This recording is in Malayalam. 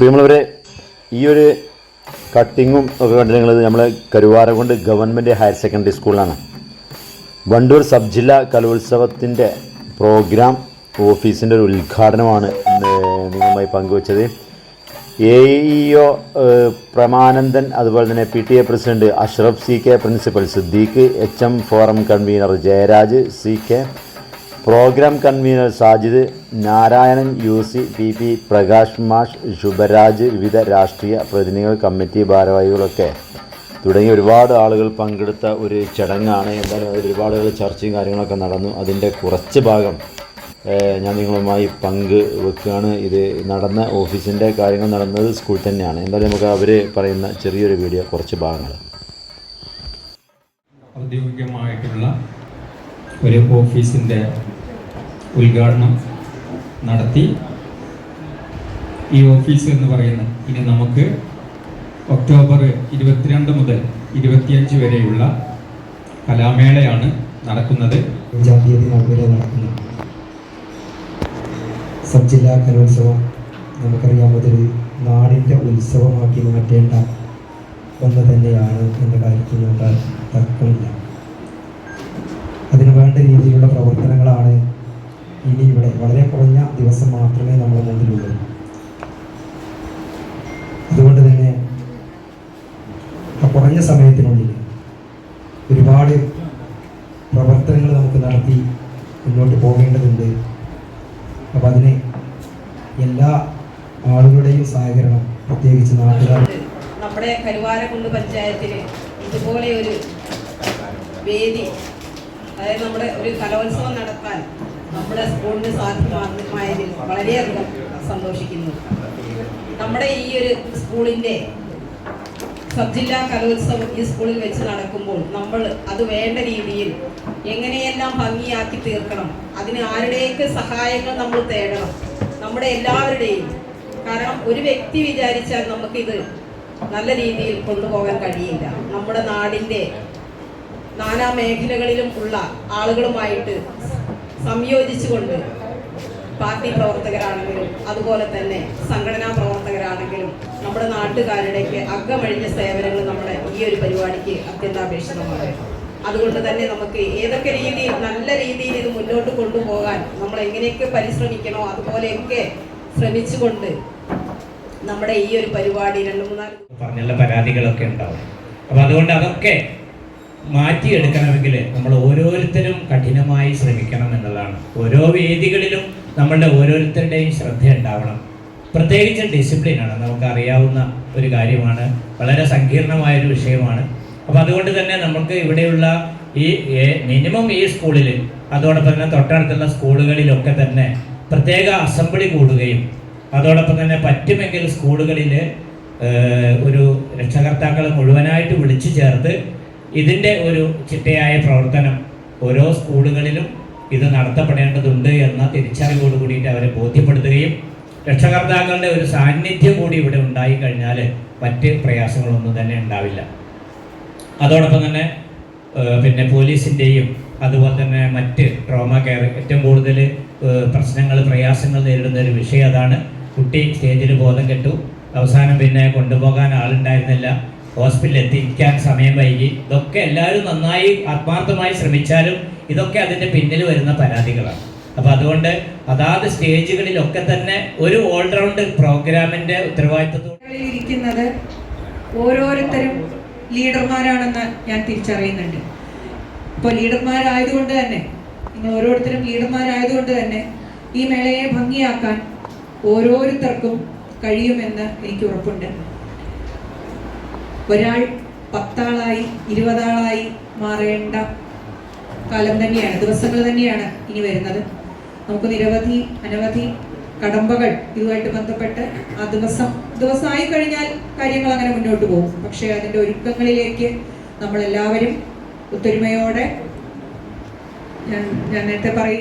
പ്രിയമുള്ളവരെ ഈ ഒരു കട്ടിങ്ങും ഒക്കെ കണ്ടിട്ടുള്ളത് നമ്മളെ കരുവാരകൊണ്ട് ഗവൺമെന്റ് ഹയർ സെക്കൻഡറി സ്കൂളാണ് വണ്ടൂർ സബ് ജില്ലാ കലോത്സവത്തിന്റെ പ്രോഗ്രാം ഓഫീസിന്റെ ഒരു ഉദ്ഘാടനമാണ് നിങ്ങളുമായി പങ്കുവച്ചത്. എ ഇ ഒ പ്രമാനന്ദൻ അതുപോലെ തന്നെ P T A president Ashraf C K principal Siddique H M forum convener Jayaraj C K programme convener Sajid Narayanan U C P P Prakash മാഷ് ശുഭരാജ് വിവിധ രാഷ്ട്രീയ പ്രതിനിധികൾ കമ്മിറ്റി ഭാരവാഹികളൊക്കെ തുടങ്ങി ഒരുപാട് ആളുകൾ പങ്കെടുത്ത ഒരു ചടങ്ങാണ്. എന്തായാലും ഒരുപാട് ചർച്ചയും കാര്യങ്ങളൊക്കെ നടന്നു. അതിന്റെ കുറച്ച് ഭാഗം ഞാൻ നിങ്ങളുമായി പങ്ക് വെക്കുകയാണ്. ഇത് നടന്ന ഓഫീസിന്റെ കാര്യങ്ങൾ നടന്നത് സ്കൂൾ തന്നെയാണ്. എന്തായാലും നമുക്ക് അവർ പറയുന്ന ചെറിയൊരു വീഡിയോ കുറച്ച് ഭാഗങ്ങൾ. ഔദ്യോഗികമായിട്ടുള്ള ഒരു ഓഫീസിന്റെ ഉദ്ഘാടനം നടത്തി ഈ ഓഫീസ് എന്ന് പറയുന്നത് ഇനി നമുക്ക് ഒക്ടോബർ ഇരുപത്തിരണ്ട് മുതൽ ഇരുപത്തിയഞ്ച് വരെയുള്ള കലാമേളയാണ് നടക്കുന്നത്. സബ് ജില്ലാ കലോത്സവം നമുക്കറിയാം അതൊരു നാടിന്റെ ഉത്സവമാക്കി മാറ്റേണ്ട ഒന്ന് തന്നെയാണ് എന്ന കാര്യത്തിൽ തർക്കമില്ല. അതിന് വേണ്ട രീതിയിലുള്ള പ്രവർത്തനങ്ങളാണ് ഇനി ഇവിടെ വളരെ കുറഞ്ഞ ദിവസം മാത്രമേ നമ്മുടെ മുമ്പിലുള്ളൂ. അതുകൊണ്ട് തന്നെ ആ കുറഞ്ഞ സമയത്തിനുള്ളിൽ ഒരുപാട് പ്രവർത്തനങ്ങൾ നമുക്ക് നടത്തി മുന്നോട്ട് പോകേണ്ടതുണ്ട്. അപ്പം അതിന് എല്ലാ ആളുകളുടെയും സഹകരണം പ്രത്യേകിച്ച് നാട്ടുകാർ. നമ്മുടെ കരുവാരക്കുണ്ട് പഞ്ചായത്തിൽ ഇതുപോലെ ഒരു വേദി അതായത് നമ്മുടെ ഒരു കലോത്സവം നടത്താൻ നമ്മുടെ സ്കൂളിന് സാധ്യമായതിൽ വളരെയധികം സന്തോഷിക്കുന്നു. നമ്മുടെ ഈ ഒരു സ്കൂളിന്റെ സബ് ജില്ലാ കലോത്സവം ഈ സ്കൂളിൽ വെച്ച് നടക്കുമ്പോൾ നമ്മൾ അത് വേണ്ട രീതിയിൽ എങ്ങനെയെല്ലാം ഭംഗിയാക്കി തീർക്കണം അതിന് ആരുടെയൊക്കെ സഹായങ്ങൾ നമ്മൾ തേടണം നമ്മുടെ എല്ലാവരുടെയും. കാരണം ഒരു വ്യക്തി വിചാരിച്ചാൽ നമുക്കിത് നല്ല രീതിയിൽ കൊണ്ടുപോകാൻ കഴിയില്ല. നമ്മുടെ നാടിന്റെ നാനാ മേഖലകളിലും ഉള്ള ആളുകളുമായിട്ട് സംയോജിച്ചുകൊണ്ട് പാർട്ടി പ്രവർത്തകരാണെങ്കിലും അതുപോലെ തന്നെ സംഘടനാ പ്രവർത്തകരാണെങ്കിലും നമ്മുടെ നാട്ടുകാരുടെയൊക്കെ അകമഴിഞ്ഞ സേവനങ്ങൾ നമ്മുടെ ഈ ഒരു പരിപാടിക്ക് അത്യന്താപേക്ഷിതമാണ്. അതുകൊണ്ട് തന്നെ നമുക്ക് ഏതൊക്കെ രീതിയിൽ നല്ല രീതിയിൽ ഇത് മുന്നോട്ട് കൊണ്ടുപോകാൻ നമ്മൾ എങ്ങനെയൊക്കെ പരിശ്രമിക്കണോ അതുപോലെയൊക്കെ ശ്രമിച്ചുകൊണ്ട് നമ്മുടെ ഈ ഒരു പരിപാടി രണ്ട് മൂന്നാൽ പറഞ്ഞുള്ള പരാതികളൊക്കെ ഉണ്ടാവും. അപ്പൊ അതുകൊണ്ട് അതൊക്കെ മാറ്റിയെടുക്കണമെങ്കിൽ നമ്മൾ ഓരോരുത്തരും കഠിനമായി ശ്രമിക്കണം എന്നുള്ളതാണ്. ഓരോ വേദികളിലും നമ്മളുടെ ഓരോരുത്തരുടെയും ശ്രദ്ധ ഉണ്ടാവണം. പ്രത്യേകിച്ച് ഡിസിപ്ലിനാണ് നമുക്കറിയാവുന്ന ഒരു കാര്യമാണ്. വളരെ സങ്കീർണമായ ഒരു വിഷയമാണ്. അപ്പോൾ അതുകൊണ്ട് തന്നെ നമുക്ക് ഇവിടെയുള്ള ഈ മിനിമം ഈ സ്കൂളിൽ അതോടൊപ്പം തന്നെ തൊട്ടടുത്തുള്ള സ്കൂളുകളിലൊക്കെ തന്നെ പ്രത്യേക അസംബ്ലി കൂടുകയും അതോടൊപ്പം തന്നെ പറ്റുമെങ്കിൽ സ്കൂളുകളിൽ ഒരു രക്ഷകർത്താക്കളെ മുഴുവനായിട്ട് വിളിച്ചു ചേർത്ത് ഇതിന്റെ ഒരു ചിട്ടയായ പ്രവർത്തനം ഓരോ സ്കൂളുകളിലും ഇത് നടത്തപ്പെടേണ്ടതുണ്ട് എന്ന തിരിച്ചറിവോട് കൂടിയിട്ട് അവരെ ബോധ്യപ്പെടുത്തുകയും രക്ഷകർത്താക്കളുടെ ഒരു സാന്നിധ്യം കൂടി ഇവിടെ ഉണ്ടായി കഴിഞ്ഞാൽ മറ്റ് പ്രയാസങ്ങളൊന്നും തന്നെ ഉണ്ടാവില്ല. അതോടൊപ്പം തന്നെ പിന്നെ പോലീസിന്റെയും അതുപോലെ തന്നെ മറ്റ് ട്രോമ കെയർ ഏറ്റവും കൂടുതൽ പ്രശ്നങ്ങൾ പ്രയാസങ്ങൾ നേരിടുന്ന ഒരു വിഷയം അതാണ്. കുട്ടി സ്റ്റേജിൽ ബോധം കെട്ടു. അവസാനം പിന്നെ കൊണ്ടുപോകാൻ ആളുണ്ടായിരുന്നില്ല. ഹോസ്പിറ്റലിൽ എത്തിക്കാൻ സമയം വൈകി. ഇതൊക്കെ എല്ലാവരും നന്നായി ആത്മാർത്ഥമായി ശ്രമിച്ചാലും ഇതൊക്കെ അതിന്റെ പിന്നിൽ വരുന്ന പരാതികളാണ്. അപ്പോൾ അതുകൊണ്ട് അതാത് സ്റ്റേജുകളിലൊക്കെ തന്നെ ഒരു ഓൾറൗണ്ട് പ്രോഗ്രാമിന്റെ ഉത്തരവാദിത്വത്തോടെ ഓരോരുത്തരും ലീഡർമാരാണെന്ന് ഞാൻ തിരിച്ചറിയുന്നുണ്ട്. ഇപ്പോൾ ലീഡർമാരായതുകൊണ്ട് തന്നെ നിങ്ങൾ ഓരോരുത്തരും ലീഡർമാരായതുകൊണ്ട് തന്നെ ഈ മേളയെ ഭംഗിയാക്കാൻ ഓരോരുത്തർക്കും കഴിയുമെന്ന് എനിക്ക് ഉറപ്പുണ്ട്. ഒരാൾ പത്താളായി ഇരുപതാളായി മാറേണ്ട കാലം തന്നെയാണ് ദിവസങ്ങൾ തന്നെയാണ് ഇനി വരുന്നത്. നമുക്ക് നിരവധി അനവധി കടമ്പകൾ ഇതുമായിട്ട് ബന്ധപ്പെട്ട് ആ ദിവസം ദിവസമായി കഴിഞ്ഞാൽ കാര്യങ്ങൾ അങ്ങനെ മുന്നോട്ട് പോകും. പക്ഷേ അതിന്റെ ഒരുക്കങ്ങളിലേക്ക് നമ്മൾ എല്ലാവരും ഒത്തൊരുമയോടെ ഞാൻ ഞാൻ നേരത്തെ പറയ